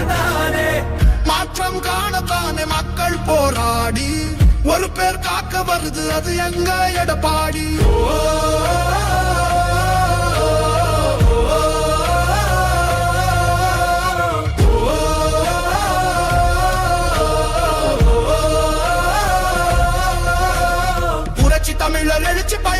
அரசுதானே மாற்றம் காணத்தானே மக்கள் போராடி. ஒரு பேர் காக்க வருது அது எங்க எடப்பாடி? புரட்சி தமிழர் எழுச்சி பய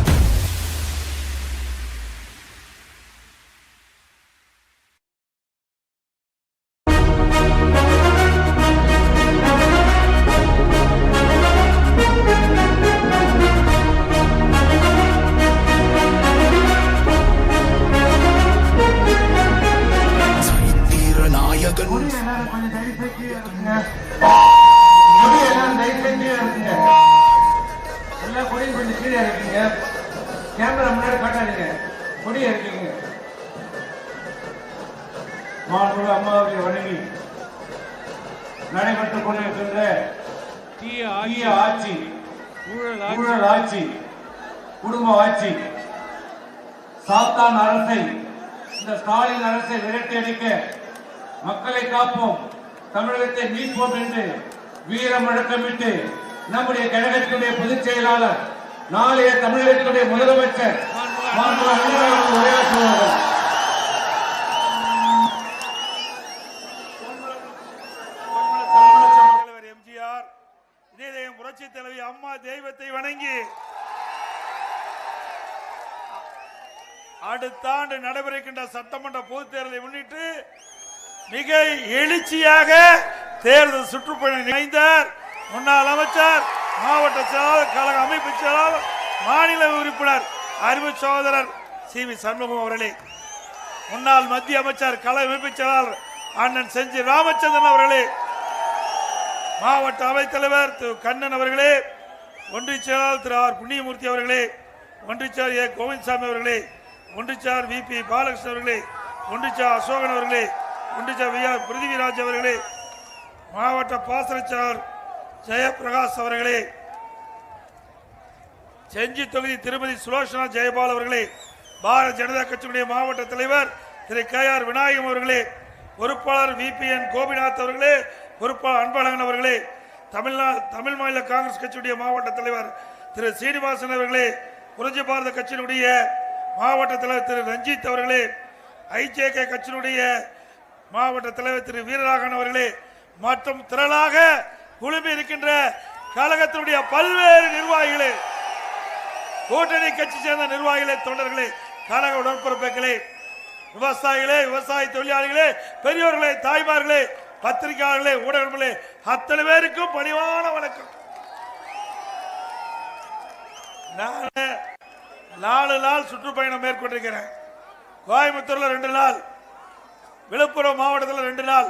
சாத்தான் அரசை இந்த ஸ்டாலின் அரசை விரட்டி அடிக்க மக்களை காப்போம். தமிழகத்தை மீட்போம் என்று வீரம் முழக்கமிட்டு நம்முடைய கழகத்தினுடைய பொதுச் செயலாளர் நாளைய தமிழகத்தினுடைய முதலமைச்சர் உரையாற்றுவார்கள். அடுத்த ஆண்டு நடைபெறுகின்ற சட்டமன்ற பொதுத் தேர்தலை முன்னிட்டு மிக எழுச்சியாக தேர்தல் சுற்றுப்பயணம் இணைந்தார். முன்னாள் அமைச்சர் மாவட்ட செயலாளர் கழக அமைப்பு செயலாளர் மாநில உறுப்பினர் அறிவு சகோதரர் சி. வி. சண்முகம் அவர்களே. முன்னாள் மத்திய அமைச்சர் கலை அமைப்பு செயலாளர் அண்ணன் செஞ்சி ராமச்சந்திரன் அவர்களே. மாவட்ட அவைத்தலைவர் திரு. கண்ணன் அவர்களே. ஒன்றிய செயலாளர் திரு. ஆர். புண்ணியமூர்த்தி அவர்களே. ஒன்றிய செயலர் ஏ. கோவிந்தசாமி அவர்களே. ஒன்றிய விபி வி பி பாலகிருஷ்ணன் அவர்களே ஒன்றிய அசோகன் அவர்களே ஒன்றிய வி ஆர் பிருத்திவிராஜ் அவர்களே மாவட்ட பாசனச்சார் ஜெயபிரகாஷ் அவர்களே செஞ்சி தொகுதி திருமதி சுலோஷனா ஜெயபால் அவர்களே பாரதிய ஜனதா கட்சியினுடைய மாவட்ட தலைவர் திரு கே ஆர் விநாயகம் அவர்களே பொறுப்பாளர் வி பி என் கோபிநாத் அவர்களே பொறுப்பாளர் அன்பழகன் அவர்களே தமிழ்நாடு தமிழ் மாநில காங்கிரஸ் கட்சியுடைய மாவட்ட தலைவர் திரு சீனிவாசன் அவர்களே புரட்சி பாரத கட்சியினுடைய மாவட்ட தலைவர் திரு ரஞ்சித் அவர்களே ஐஜேகே கட்சியினுடைய மாவட்ட தலைவர் திரு வீரராகன் அவர்களே மற்றும் திரளாக குழுமி இருக்கின்ற கழகத்தினுடைய பல்வேறு நிர்வாகிகளே கூட்டணி கட்சி சேர்ந்த நிர்வாகிகளே தொண்டர்களே கழக உடன்பிறப்புகளே விவசாயிகளே விவசாய தொழிலாளிகளே பெரியோர்களே தாய்மார்களே பத்திரிகையாளர்களே ஊடகங்களே அத்தனை பேருக்கும் பணிவான வணக்கம். நான் நாலு நாள் சுற்றுப்பயணம் மேற்கொண்டிருக்கிறேன். கோயம்புத்தூர்ல ரெண்டு நாள் விழுப்புரம் மாவட்டத்தில் ரெண்டு நாள்.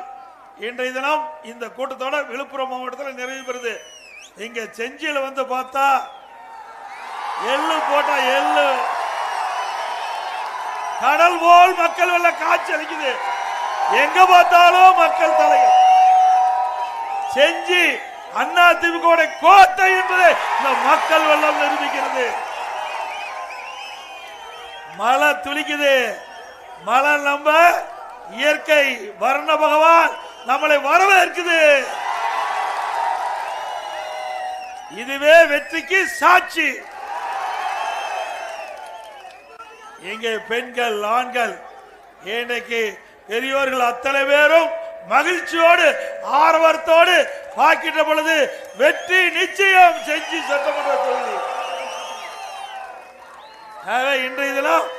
இன்றைய தினம் இந்த கூட்டத்தோட விழுப்புரம் மாவட்டத்தில் நிறைவு பெறுது. இங்க செஞ்சியில் வந்து பார்த்தா எள்ளு போட்டா எள்ளு. கடல் போல் மக்கள் வெள்ள காட்சி அளிக்குது. எங்க பார்த்தாலும் மக்கள் தலை செஞ்சி அண்ணா திமுக கோட்டை என்பதை இந்த மக்கள் வெள்ளம் நிரூபிக்கிறது. மழை துளிக்குது. மழை நம்ம இயற்கை வர்ண பகவான் நம்மளை வரவேற்குது. இதுவே வெற்றிக்கு சாட்சி. இங்கே பெண்கள் ஆண்கள் இன்னைக்கு பெரியோர்கள் அத்தனை பேரும் மகிழ்ச்சியோடு ஆரவாரத்தோடு பார்க்கின்ற பொழுது வெற்றி நிச்சயம் செஞ்சு சட்டமன்ற தொகுதி ஆகவே இன்றைய தினம்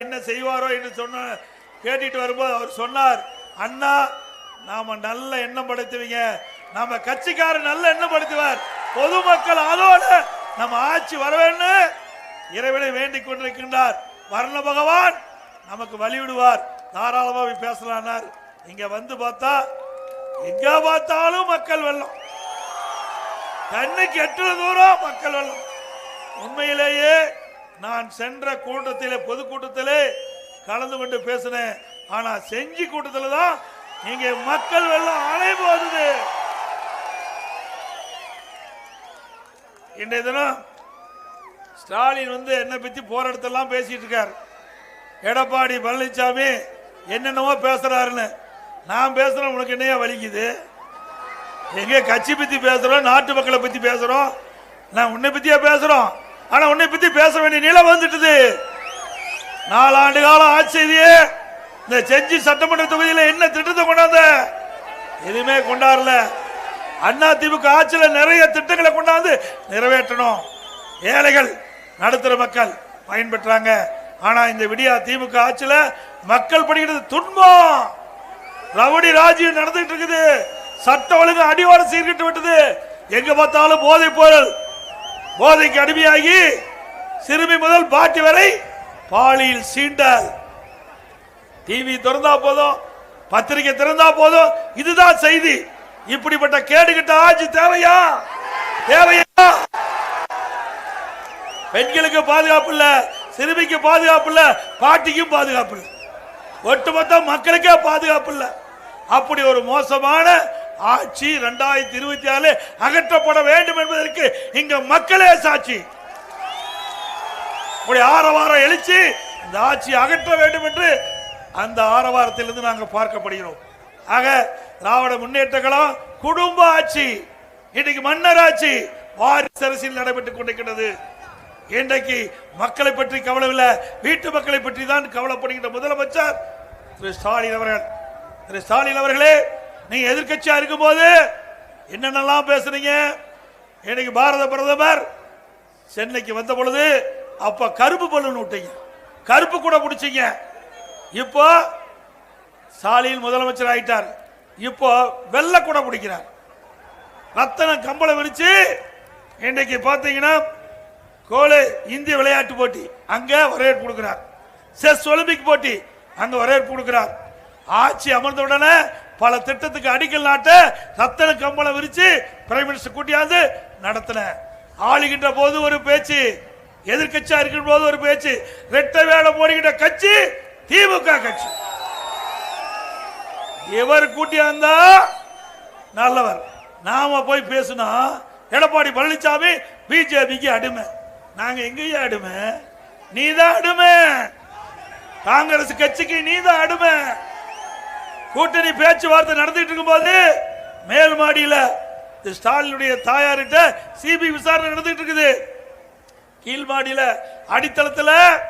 என்ன செய்வாரோ என்று சொன்ன கேட்டுட்டு வரும்போது அவர் சொன்னார் அண்ணா நாம நல்ல எண்ணம் படுத்துவீங்க. நாம கட்சிக்காரர் நல்ல எண்ணம் படுத்துவார். பொதுமக்கள் அதோடு நம்ம ஆட்சி வர வேண்டும் இறைவனை வேண்டிக் கொண்டிருக்கின்றார். வர்ண பகவான் நமக்கு வழிவிடுவார். விடுவார் பேசலானார் பேசலாம்னார் இங்க வந்து பார்த்தா எங்க பார்த்தாலும் மக்கள் வெள்ளம். கண்ணுக்கு எட்டுல தூரம் மக்கள் வெள்ளம். உண்மையிலேயே நான் சென்ற கூட்டத்திலே பொதுக்கூட்டத்திலே கலந்து கொண்டு பேசினேன். ஆனா செஞ்சி கூட்டத்தில் தான் இங்கே மக்கள் வெள்ளம் அலை இன்றைய தினம் ஸ்டாலின் வந்து என்னை பற்றி போராட்டத்தெல்லாம் பேசிட்டு இருக்கார். எடப்பாடி பழனிசாமி என்னென்னவோ பேசுறாருன்னு. நான் பேசுறேன் உனக்கு என்னையா வலிக்குது? எங்க கட்சி பத்தி பேசுறோம் நாட்டு மக்களை பத்தி பேசுறோம். நான் உன்னை பத்தியா பேசுறோம்? ஆனா உன்னை பத்தி பேச வேண்டிய நிலை வந்துட்டுது. நாலாண்டு காலம் ஆட்சி இந்த செஞ்சி சட்டமன்ற தொகுதியில் என்ன திட்டத்தை கொண்டாந்த? எதுவுமே கொண்டாடல. அண்ணா திமுக ஆட்சியில் நிறைய திட்டங்களை கொண்டாந்து நிறைவேற்றணும். ஏழைகள் நடுத்தர மக்கள் பயன்பெற்றாங்க. ஆனா இந்த விடியா திமுக ஆட்சியில மக்கள் படிக்கிறது துன்பம். ரவுடி ராஜ்யம் நடந்துட்டு இருக்குது. சட்ட ஒழுங்கு அடிவார சீர்கிட்டு விட்டது. எங்க பார்த்தாலும் போதை பொருள். போதைக்கு அடிமையாகி சிறுமி முதல் பாட்டி வரை பாலியல் சீண்டல். டிவி திறந்தா போதும் பத்திரிகை திறந்தா போதும். இதுதான் செய்தி. இப்படிப்பட்ட கேடுகிட்ட ஆட்சி தேவையா? தேவையா? பெண்களுக்கு பாதுகாப்பு இல்ல சிறுமிக்கு பாதுகாப்பு இல்ல பாட்டிக்கும் பாதுகாப்பு இல்ல. ஒட்டுமொத்த மக்களுக்கே பாதுகாப்பு இல்ல. அப்படி ஒரு மோசமான ஆட்சி இரண்டாயிரத்தி இருபத்தி ஆறு அகற்றப்பட வேண்டும் என்பதற்கு இங்க மக்களே சாட்சி. ஆரவாரம் எழுச்சி இந்த ஆட்சி அகற்ற வேண்டும் என்று அந்த ஆரவாரத்திலிருந்து நாங்கள் பார்க்கப்படுகிறோம். ஆக திராவிட முன்னேற்ற கழகம் குடும்ப ஆட்சி. இன்னைக்கு மன்னர் ஆட்சி வாரிசு அரசியல் நடைபெற்றுக் கொண்டிருக்கிறது இன்றைக்கு மக்களை பற்றி கவலை இல்லை வீட்டு மக்களை பற்றி தான் கவலைப்படுகின்ற முதலமைச்சர் திரு ஸ்டாலின் அவர்கள். திரு ஸ்டாலின் அவர்களே நீங்க இருக்கும் இருக்கும்போது என்னென்னலாம் பேசுறீங்க இன்னைக்கு பாரத பிரதமர் சென்னைக்கு வந்த பொழுது அப்ப கருப்பு பலூன் விட்டீங்க கருப்பு கூட பிடிச்சிங்க இப்போ ஸ்டாலின் முதலமைச்சர் ஆயிட்டார். இப்போ வெள்ளை கூட பிடிக்கிறார். ரத்தன கம்பளை விரிச்சு இன்றைக்கு பார்த்தீங்கன்னா கோலை இந்திய விளையாட்டு போட்டி அங்க வரவேற்பு கொடுக்கிறார். செஸ் ஒலிம்பிக் போட்டி அங்க வரவேற்பு கொடுக்கிறார். ஆட்சி அமர்ந்த உடனே பல திட்டத்துக்கு அடிக்கல் நாட்ட ரத்தன கம்பளம் விரிச்சு பிரைம் மினிஸ்டர் கூட்டியாந்து நடத்தின. ஆளுகின்ற போது ஒரு பேச்சு எதிர்கட்சியா இருக்கிற போது ஒரு பேச்சு ரெட்டை வேலை போடுகின்ற கட்சி திமுக கட்சி. இவர் கூட்டியாந்தா நல்லவர். நாம போய் பேசினா எடப்பாடி பழனிசாமி பிஜேபிக்கு அடிமை. நாங்க எங்கேயும் அடிமை? நீதான் அடிமை. காங்கிரஸ் கட்சிக்கு நீதான் அடிமை. கூட்டணி பேச்சுவார்த்தை நடந்துட்டு இருக்கும்போது மேல் மாடியில ஸ்டாலினுடைய தாயார்கிட்ட சிபி விசாரணை நடந்துட்டு இருக்குது. கீழ் மாடியில அடித்தளத்துல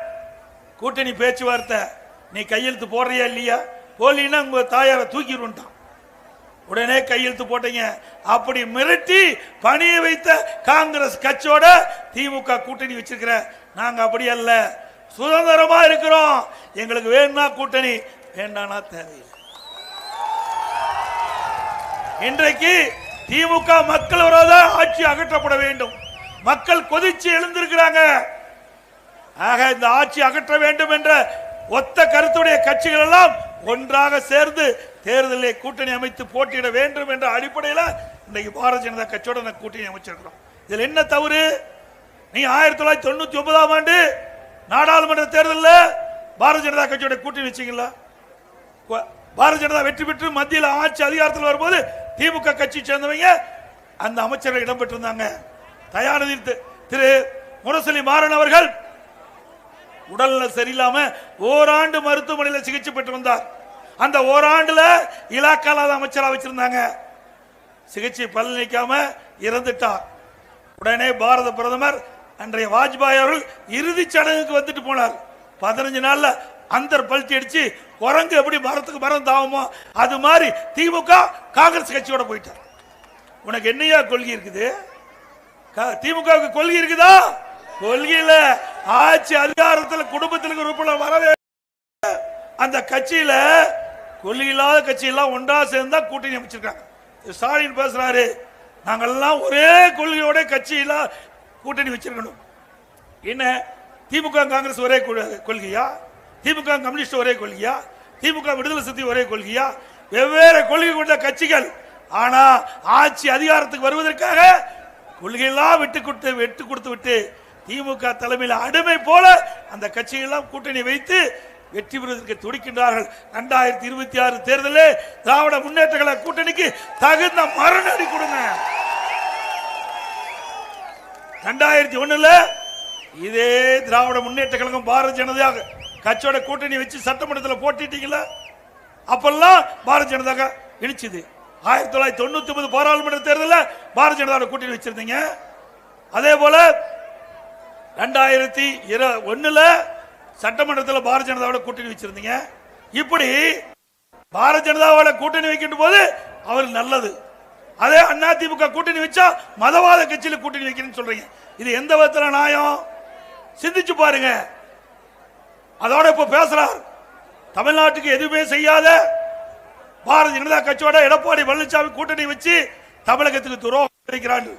கூட்டணி பேச்சுவார்த்தை. நீ கையெழுத்து போடுறியா இல்லையா? போலின்னா உங்க தாயாரை தூக்கிடுவான் உடனே கையெழுத்து போட்டீங்க. அப்படி மிரட்டி பணிய வைத்த காங்கிரஸ் கட்சியோட திமுக கூட்டணி வச்சிருக்கிற நாங்க அப்படி அல்ல. சுதந்திரமா இருக்கிறோம். எங்களுக்கு வேணும்னா கூட்டணி வேண்டானா தேவையில்லை. இன்றைக்கு திமுக மக்கள் விரோத ஆட்சி அகற்றப்பட வேண்டும். மக்கள் கொதிச்சு எழுந்திருக்கிறாங்க. ஆக இந்த ஆட்சி அகற்ற வேண்டும் என்ற ஒத்த கருத்துடைய கட்சிகள் எல்லாம் ஒன்றாக சேர்ந்து தேர்தலில் கூட்டணி அமைத்து போட்டியிட வேண்டும் என்ற அடிப்படையில் இன்றைக்கு பாரதிய ஜனதா கட்சியோட நான் கூட்டணி அமைச்சிருக்கிறோம். இதில் என்ன தவறு? நீ ஆயிரத்தி தொள்ளாயிரத்தி தொண்ணூற்றி ஒன்பதாம் ஆண்டு நாடாளுமன்ற தேர்தலில் பாரதிய ஜனதா கட்சியோட கூட்டணி வச்சீங்களா பாரதிய ஜனதா வெற்றி பெற்று மத்தியில் ஆட்சி அதிகாரத்தில் வரும்போது திமுக கட்சி சேர்ந்தவங்க அந்த அமைச்சர்கள் இடம்பெற்றிருந்தாங்க. தயாநிதி திரு முரசொலி மாறன் அவர்கள் உடல்ல சரியில்லாம ஓராண்டு மருத்துவமனையில் சிகிச்சை பெற்று வந்தார். அந்த ஓராண்டுல இலாக்கால அமைச்சராக வச்சிருந்தாங்க. சிகிச்சை பலனளிக்காம இறந்துட்டார். உடனே பாரத பிரதமர் அன்றைய வாஜ்பாய் அவர்கள் இறுதி சடங்குக்கு வந்துட்டு போனார். பதினஞ்சு நாள்ல அந்தர் பல்ட்டி அடிச்சு குரங்கு எப்படி மரத்துக்கு மரம் தாவுமோ அது மாதிரி திமுக காங்கிரஸ் கட்சியோட போயிட்டார். உனக்கு என்னையா கொள்கை இருக்குது? க- திமுகவுக்கு கொள்கை இருக்குதா? கொள்கையில ஆட்சி அதிகாரத்துல குடும்பத்திற்கு உறுப்பினர் வரவே அந்த கட்சியில கொள்கையில்லாத கட்சியெல்லாம் ஒன்றா சேர்ந்தா கூட்டணி அமைச்சிருக்காங்க. ஸ்டாலின் பேசுறாரு. நாங்கெல்லாம் ஒரே கொள்கையோட கட்சியில கூட்டணி வச்சிருக்கணும். என்ன? திமுக காங்கிரஸ் ஒரே கொள்கையா? திமுக கம்யூனிஸ்ட் ஒரே கொள்கையா? திமுக விடுதலை சக்தி ஒரே கொள்கையா? வெவ்வேறு கொள்கை கொண்ட கட்சிகள். ஆனா ஆட்சி அதிகாரத்துக்கு வருவதற்காக கொள்கையெல்லாம் விட்டு கொடுத்து விட்டு கொடுத்து விட்டு திமுக தலைமையில் அடிமை போல அந்த கட்சியெல்லாம் கூட்டணி வைத்து வெற்றி பெறுவதற்கு துடிக்கின்றார்கள். இரண்டாயிரத்தி இருபத்தி ஆறு தேர்தலில் திராவிட முன்னேற்ற கழக கூட்டணிக்கு தகுந்த மரணடி கொடுங்க. ரெண்டாயிரத்தி ஒண்ணுல இதே திராவிட முன்னேற்ற கழகம் பாரதிய ஜனதா கட்சியோட கூட்டணி வச்சு சட்டமன்றத்தில் போட்டிட்டீங்களா அப்பெல்லாம் பாரதிய ஜனதா இடிச்சுது. ஆயிரத்தி தொள்ளாயிரத்தி தொண்ணூத்தி ஒன்பது பாராளுமன்ற தேர்தலில் பாரதிய ஜனதா கூட்டணி வச்சிருந்தீங்க. அதே போல ரெண்டாயிரத்தி இரு ஒன்றில் சட்டமன்றத்தில் பாரதிய ஜனதாவோட கூட்டணி வச்சிருந்தீங்க. இப்படி பாரதிய ஜனதாவோட கூட்டணி வைக்கின்ற போது அவர் நல்லது. அதே அண்ணா திமுக கூட்டணி வச்சா மதவாத கட்சியில் கூட்டணி வைக்கணும்னு சொல்றீங்க. இது எந்த விதத்தில் நியாயம்? சிந்திச்சு பாருங்க. அதோட இப்ப பேசுறார். தமிழ்நாட்டுக்கு எதுவுமே செய்யாத பாரதிய ஜனதா கட்சியோட எடப்பாடி பழனிசாமி கூட்டணி வச்சு தமிழகத்துக்கு துரோகம் இருக்கிறான்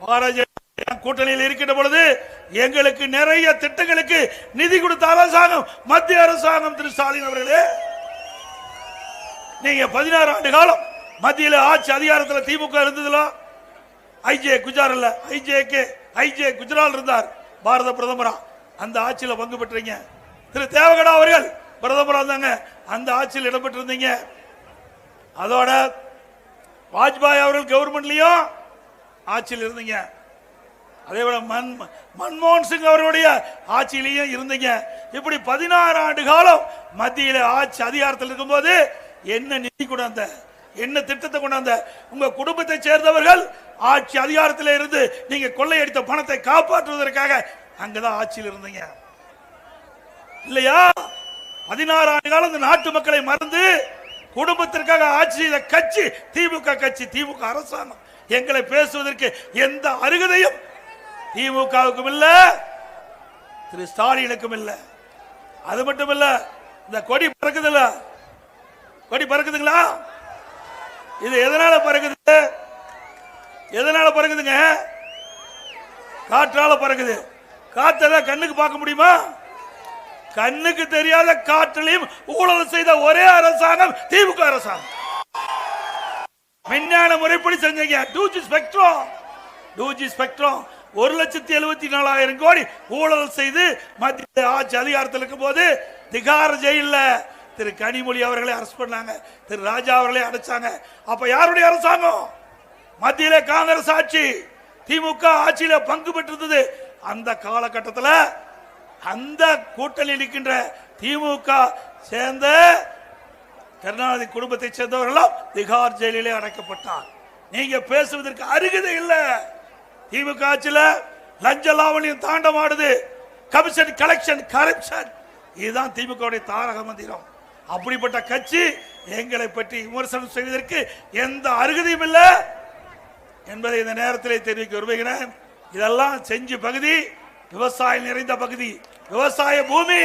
பாரதிய கூட்டணியில் இருக்கின்ற பொழுது எங்களுக்கு நிறைய திட்டங்களுக்கு நிதி கொடுத்த அரசாங்கம் மத்திய அரசாங்கம் திரு ஸ்டாலின் அவர்களே. நீங்க பதினாறு ஆண்டு காலம் மத்தியில் ஆட்சி அதிகாரத்தில் திமுக இருந்ததுல? ஐஜே குஜார் இல்ல கே ஐஜே குஜரால் இருந்தார் பாரத பிரதமரா. அந்த ஆட்சியில் பங்கு பெற்றீங்க. திரு தேவகடா அவர்கள் பிரதமரா இருந்தாங்க. அந்த ஆட்சியில் இடம்பெற்றிருந்தீங்க. அதோட வாஜ்பாய் அவர்கள் கவர்மெண்ட்லயும் ஆட்சியில் இருந்தீங்க. அதே போல மன் மன்மோகன் சிங் அவருடைய ஆட்சியிலையும் இருந்தீங்க. இப்படி பதினாறு ஆண்டு காலம் மத்தியில் ஆட்சி அதிகாரத்தில் இருக்கும்போது என்ன நிதி கொண்டாந்த என்ன திட்டத்தை கொண்டாந்த உங்க குடும்பத்தை சேர்ந்தவர்கள் ஆட்சி அதிகாரத்தில் இருந்து நீங்க கொள்ளையடித்த பணத்தை காப்பாற்றுவதற்காக அங்கதான் ஆட்சியில் இருந்தீங்க. இல்லையா? பதினாறு ஆண்டு காலம் இந்த நாட்டு மக்களை மறந்து குடும்பத்திற்காக ஆட்சி செய்த கட்சி திமுக கட்சி திமுக அரசாங்கம். எங்களை பேசுவதற்கு எந்த அருகதையும் திமுகவுக்கும் இல்ல திரு ஸ்டாலினுக்கும் இல்ல. அது மட்டும் இல்ல இந்த கொடி பறக்குது இல்ல கொடி பறக்குதுங்களா? இது எதனால பறக்குது? எதனால பறக்குதுங்க? காற்றால பறக்குது. காத்தெல்லாம் கண்ணுக்கு பார்க்க முடியுமா? கண்ணுக்கு தெரியாத காற்றிலையும் ஊழல் செய்த ஒரே அரசாங்கம் திமுக அரசாங்கம். விஞ்ஞான முறைப்படி செஞ்சீங்க. Two G spectrum. Two G spectrum. ஒரு லட்சத்தி எழுபத்தி நாலாயிரம் கோடி ஊழல் செய்து மத்திய ஆட்சி அதிகாரத்தில் இருக்கும் போது திகார் ஜெயிலில் திரு கனிமொழி அவர்களை அரெஸ்ட் பண்ணாங்க. திரு ராஜா அவர்களை அடைச்சாங்க. அப்ப யாருடைய அரசாங்கம்? மத்தியில காங்கிரஸ் ஆட்சி திமுக ஆட்சியில பங்கு பெற்றிருந்தது. அந்த காலகட்டத்தில் அந்த கூட்டணியில் இருக்கின்ற திமுக சேர்ந்த கருணாநிதி குடும்பத்தை சேர்ந்தவர்களும் திகார் ஜெயிலிலே அடைக்கப்பட்டார். நீங்க பேசுவதற்கு அருகதை இல்லை. திமுக ஆட்சியில் லஞ்ச லாவணியம் தாண்டமாடுது. கமிஷன் கலெக்ஷன் கரப்ஷன் இதுதான் திமுக தாரக மந்திரம். அப்படிப்பட்ட கட்சி எங்களை பற்றி விமர்சனம் செய்வதற்கு எந்த அருகதையும் இல்லை என்பதை இந்த நேரத்தில் தெரிவிக்க விரும்புகிறேன். இதெல்லாம் செஞ்சு பகுதி விவசாயம் நிறைந்த பகுதி விவசாய பூமி.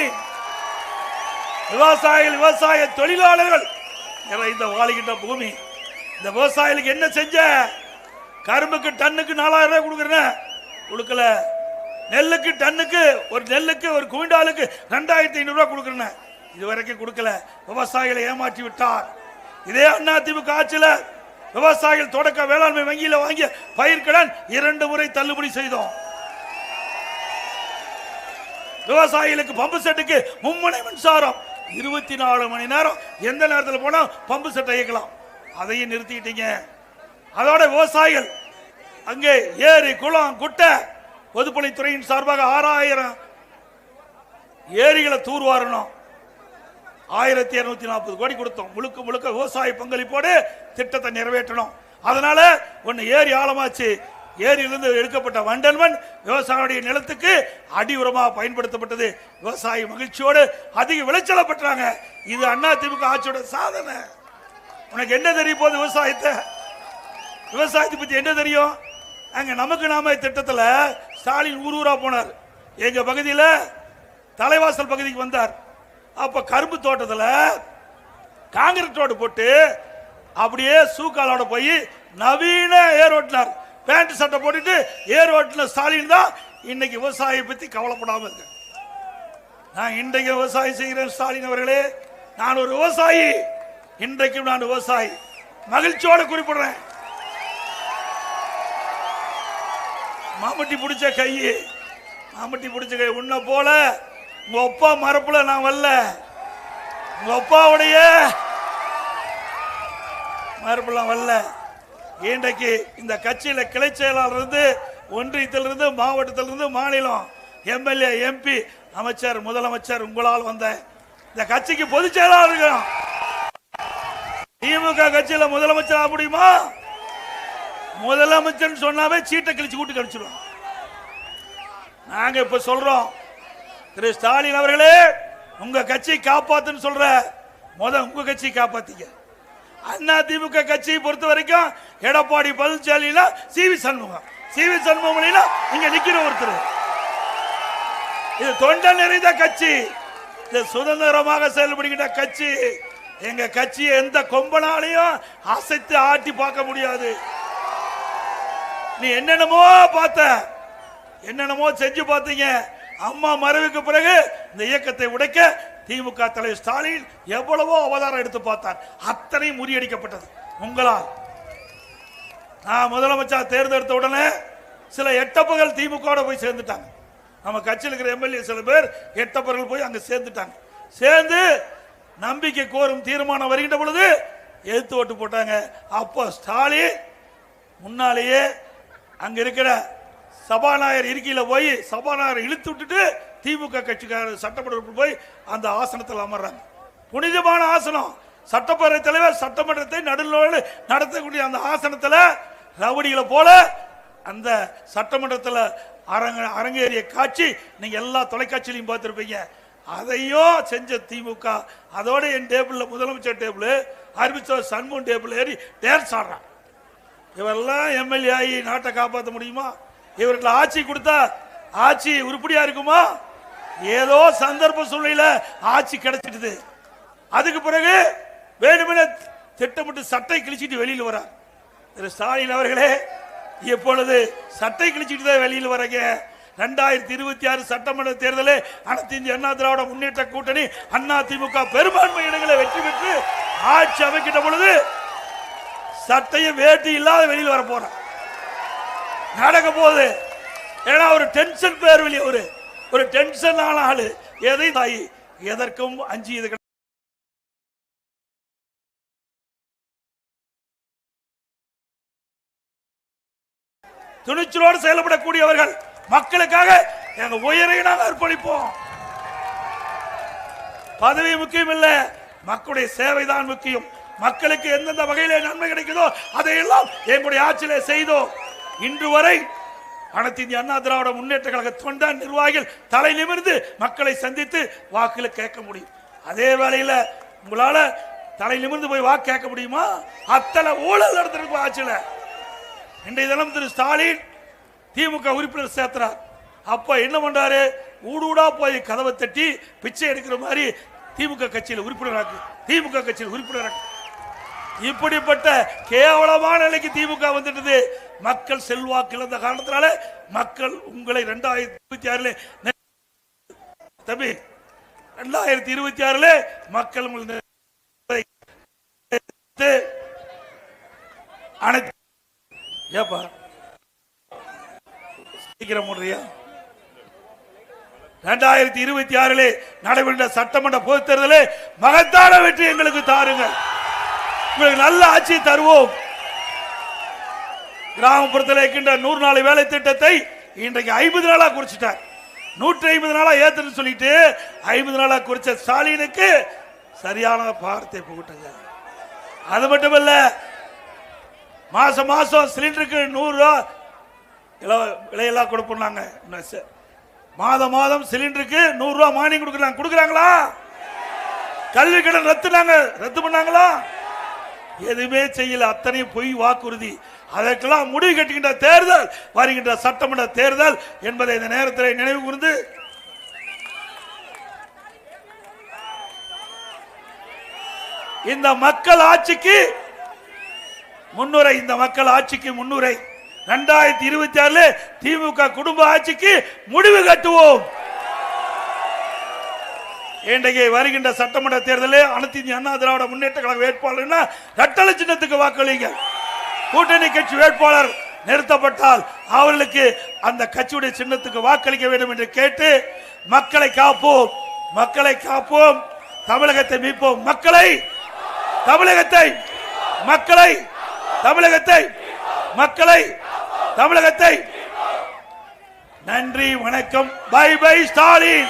விவசாயிகள் விவசாய தொழிலாளர்கள் நிறைந்த வாழ்கின்ற பூமி. இந்த விவசாயிகளுக்கு என்ன செஞ்ச? கரும்புக்கு டன்னுக்கு நாலாயிரம் ரூபாய் கொடுக்குறேன்? கொடுக்கல. நெல்லுக்கு டன்னுக்கு ஒரு நெல்லுக்கு ஒரு குவிண்டாலுக்கு ரெண்டாயிரத்தி ஐநூறுரூவா கொடுக்குறேன். இது வரைக்கும் கொடுக்கல. விவசாயிகளை ஏமாற்றி விட்டார். இதே அண்ணா திமுக ஆட்சியில் விவசாயிகள் தொடக்க வேளாண்மை வங்கியில் வாங்கிய பயிர்க்கடன் இரண்டு முறை தள்ளுபடி செய்தோம். விவசாயிகளுக்கு பம்பு செட்டுக்கு மும்முனை மின்சாரம். இருபத்தி நாலு மணி நேரம் எந்த நேரத்தில் போனால் பம்பு செட்டை இயக்கலாம். அதையும் நிறுத்திக்கிட்டீங்க. அதோட விவசாயிகள் அங்கே ஏரி குளம் குட்டை பொதுப்பணித்துறையின் சார்பாக ஆறாயிரம் ஏரிகளை தூர்வாரணும். ஆயிரத்தி இருநூத்தி நாற்பது கோடி கொடுத்தோம். முழுக்க முழுக்க விவசாய பங்களிப்போடு திட்டத்தை நிறைவேற்றணும். அதனால ஒன்னு ஏரி ஆழமாச்சு. ஏரியிலிருந்து எடுக்கப்பட்ட வண்டல் மண் விவசாயியுடைய நிலத்துக்கு அடி உரமாக பயன்படுத்தப்பட்டது. விவசாயி மகிழ்ச்சியோடு அதிக விளைச்சலை பெற்றாங்க. இது அண்ணா திமுக ஆட்சியோட சாதனை. உனக்கு என்ன தெரியும் போது விவசாயத்தை? விவசாயத்தை பத்தி என்ன தெரியும்? அங்க நமக்கு நாம திட்டத்தில் ஸ்டாலின் ஊர் ஊரா போனார். எங்க பகுதியில் தலைவாசல் பகுதிக்கு வந்தார். அப்ப கரும்பு தோட்டத்தில் காங்கிரீட் ரோடு போட்டு அப்படியே சூக்காலோட போய் நவீன ஏர் ஓட்டினார். பேண்ட் சட்டை போட்டுட்டு ஏர் ஓட்டின ஸ்டாலின் தான் இன்னைக்கு விவசாயியை பத்தி கவலைப்படாம இருக்கு. நான் இன்றைக்கு விவசாயம் செய்கிறேன் ஸ்டாலின் அவர்களே. நான் ஒரு விவசாயி. இன்றைக்கும் நான் விவசாயி. மகிழ்ச்சியோடு குறிப்பிடுறேன். மாமட்டி பிடிச்ச கை. மாமட்டி பிடிச்ச கை. உன்னை போல உங்க அப்பா மரப்புல நான் வரல. உங்க அப்பாவுடைய மரப்புல வரல. இன்றைக்கு இந்த கட்சியில் கிளை செயலாளர் இருந்து ஒன்றியத்திலிருந்து மாவட்டத்திலிருந்து மாநிலம் எம்எல்ஏ எம்பி அமைச்சர் முதலமைச்சர் உங்களால் வந்த இந்த கட்சிக்கு பொதுச் செயலாளர் திமுக கட்சியில் முதலமைச்சர் ஆக முடியுமா? முதலமைச்சர் சொன்னாவே சீட்டை கிழிச்சு கூட்டு கழிச்சிருவோம் நாங்க இப்ப சொல்றோம் திரு ஸ்டாலின் அவர்களே உங்க கட்சி காப்பாத்துன்னு சொல்ற முத உங்க கட்சி காப்பாத்திக்க. அண்ணா திமுக கட்சியை பொறுத்த வரைக்கும் Edappadi பழனிசாமினா C V Shanmugam. C V Shanmugam இங்க நிக்கிற ஒருத்தர். இது தொண்டை நிறைந்த கட்சி. இது சுதந்திரமாக செயல்படுகின்ற கட்சி. எங்க கட்சியை எந்த கொம்பனாலையும் அசைத்து ஆட்டி பார்க்க முடியாது. நீ என்னென்னமோ பார்த்த என்னென்னமோ செஞ்சு பார்த்தீங்க. அம்மா மறைவுக்கு பிறகு இந்த இயக்கத்தை உடைக்க திமுக தலைவர் ஸ்டாலின் எவ்வளவோ அவதாரம் எடுத்து பார்த்தார். அத்தனை முறியடிக்கப்பட்டது. உங்களால் நான் முதலமைச்சர் தேர்ந்தெடுத்த உடனே சில எட்டப்பகல் திமுக போய் சேர்ந்துட்டாங்க. நம்ம கட்சியில் இருக்கிற எம்எல்ஏ சில பேர் எட்டப்பர்கள் போய் அங்கே சேர்ந்துட்டாங்க. சேர்ந்து நம்பிக்கை கோரும் தீர்மானம் வருகின்ற பொழுது எதிர்த்து ஓட்டு போட்டாங்க. அப்போ ஸ்டாலின் முன்னாலேயே அங்க இருக்கிற சபாநாயகர் இருக்கையில போய் சபாநாயகர் இழுத்து விட்டுட்டு திமுக கட்சிக்காரர் சட்டமன்ற போய் அந்த ஆசனத்தில் அமர்றாங்க. புனிதமான ஆசனம். சட்டப்பேரவை தலைவர் சட்டமன்றத்தை நடுநிலை நடத்தக்கூடிய அந்த ஆசனத்தில் ரவுடிகளை போல அந்த சட்டமன்றத்தில் அரங்க அரங்கேறிய காட்சி நீங்கள் எல்லா தொலைக்காட்சியிலையும் பார்த்துருப்பீங்க. அதையும் செஞ்ச திமுக. அதோட என் டேபிளில் முதலமைச்சர் டேபிள் அறிவிச்சவர் சண்முன் டேபிள் ஏறி டேன்ஸ் ஆடுறான். இவரெல்லாம் எம்எல்ஏ ஆகி நாட்டை காப்பாற்ற முடியுமா? இவர்கள் ஆட்சி கொடுத்தா ஆட்சி உருப்படியா இருக்குமா? ஏதோ சந்தர்ப்ப சூழ்நிலையில ஆட்சி கிடைச்சிடுது. அதுக்கு பிறகு வேணுமென திட்டமிட்டு சட்டை கிழிச்சிட்டு வெளியில் வரார். திரு ஸ்டாலின் அவர்களே இப்பொழுது சட்டை கிழிச்சிட்டு தான் வெளியில் வரீங்க ரெண்டாயிரத்தி இருபத்தி ஆறு சட்டமன்ற தேர்தலில் அனைத்து இந்திய அண்ணா திராவிட முன்னேற்ற கூட்டணி அண்ணா திமுக பெரும்பான்மை இடங்களை வெற்றி பெற்று ஆட்சி அமைக்கின்ற பொழுது சட்டையும் வேட்டி இல்லாத வெளியில் வர போறான். நடக்க போகுது. ஏன்னா ஒரு டென்ஷன் பேர் வெளியே ஒரு ஒரு டென்ஷன் ஆன ஆளு. எதை தாய் எதற்கும் அஞ்சு இது துணிச்சலோடு செயல்படக்கூடியவர்கள் மக்களுக்காக எங்க உயிரை நாங்கள் அர்ப்பணிப்போம். பதவி முக்கியம் இல்லை மக்களுடைய சேவை தான் முக்கியம். மக்களுக்கு எந்தெந்த வகையிலே நன்மை கிடைக்குதோ அதையெல்லாம் எங்களுடைய ஆட்சியிலே செய்தோம். இன்று வரை அனைத்து இந்திய அண்ணா திராவிட முன்னேற்ற கழக தொண்டன் நிர்வாகிகள் தலை நிமிர்ந்து மக்களை சந்தித்து வாக்குகளை கேட்க முடியும். அதே வேளையில உங்களால தலை நிமிர்ந்து போய் வாக்கு கேட்க முடியுமா? அத்தனை ஊழல் நடந்திருக்கு ஆட்சியில. இன்றைய தினம் திரு ஸ்டாலின் திமுக உறுப்பினர் சேர்த்துறார். அப்போ என்ன பண்றாரு? ஊடூடா போய் கதவை தட்டி பிச்சை எடுக்கிற மாதிரி திமுக கட்சியில் உறுப்பினராக்கு திமுக கட்சியில் உறுப்பினராக்கு. இப்படிப்பட்ட கேவலமான நிலைக்கு திமுக வந்துட்டது. மக்கள் செல்வாக்கு இழந்த காரணத்தினால மக்கள் உங்களை ரெண்டாயிரத்தி இருபத்தி ஆறுல தம்பி ரெண்டாயிரத்தி இருபத்தி ஆறுல மக்கள் உங்களை அனைத்து ஏப்பா? சீக்கிரம் முடியா ரெண்டாயிரத்தி இருபத்தி ஆறிலே நடைபெற்ற சட்டமன்ற பொதுத்தேர்தலே மகத்தான வெற்றி எங்களுக்கு தாருங்கள். நல்ல ஆட்சி தருவோம். கிராமப்புறத்தில் இருக்கின்ற நூறு நாள் வேலை திட்டத்தை இன்றைக்கு ஐம்பது நாளாக குறிச்சிட்டார். நூற்றி ஐம்பது நாளாக ஏத்துன்னு சொல்லிட்டு ஐம்பது நாளாக குறிச்ச ஸ்டாலினுக்கு சரியான பாரத்தை போட்டுங்க அது மட்டுமல்ல மாசம் மாசம் சிலிண்டருக்கு நூறுரூவா இல- விலையெல்லாம் கொடுப்போம் நாங்கள் மாதம் மாதம் சிலிண்டருக்கு நூறுரூவா மானியம் கொடுக்குறாங்க. கொடுக்குறாங்களா? கல்வி கடன் ரத்துனாங்க. ரத்து பண்ணாங்களா? எதுவுமே செய்யல. அத்தனையும் பொய் வாக்குறுதி. அதற்கெல்லாம் முடிவு கட்டுகின்ற தேர்தல் வருகின்ற சட்டமன்ற தேர்தல் என்பதை இந்த நேரத்தில் நினைவு கூர்ந்து இந்த மக்கள் ஆட்சிக்கு முன்னுரை இந்த மக்கள் ஆட்சிக்கு முன்னுரை. ரெண்டாயிரத்தி இருபத்தி ஆறுல திமுக குடும்ப ஆட்சிக்கு முடிவு கட்டுவோம். இன்றைக்கு வருகின்ற சட்டமன்ற தேர்தலில் அனைத்து அண்ணா திராவிட முன்னேற்ற கழக வேட்பாளர்னா ரெட்டலை சின்னத்துக்கு வாக்களிங்க கூட்டணி கட்சி வேட்பாளர் நிறுத்தப்பட்டால் அவர்களுக்கு அந்த கட்சியுடைய சின்னத்துக்கு வாக்களிக்க வேண்டும் என்று கேட்டு மக்களை காப்போம் மக்களை காப்போம் தமிழகத்தை மீட்போம். மக்களை தமிழகத்தை மக்களை தமிழகத்தை மக்களை தமிழகத்தை. நன்றி வணக்கம். Bye bye Stalin.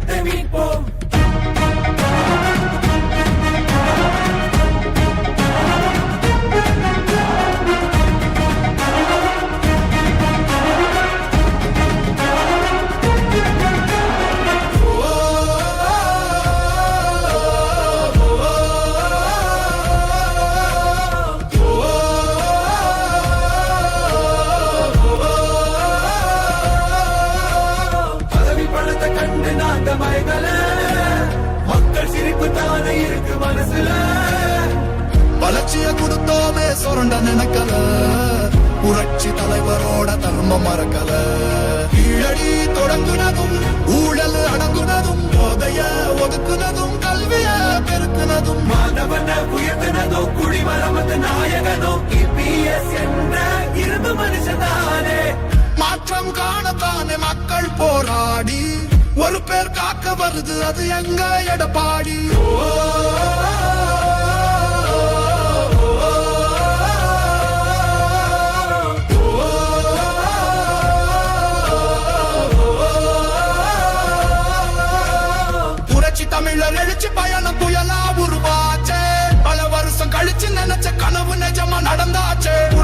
மாற்றம் காணத்தானே மக்கள் போராடி. ஒரு பேர் காக்க வருது அது எங்க எடப்பாடி? ஓ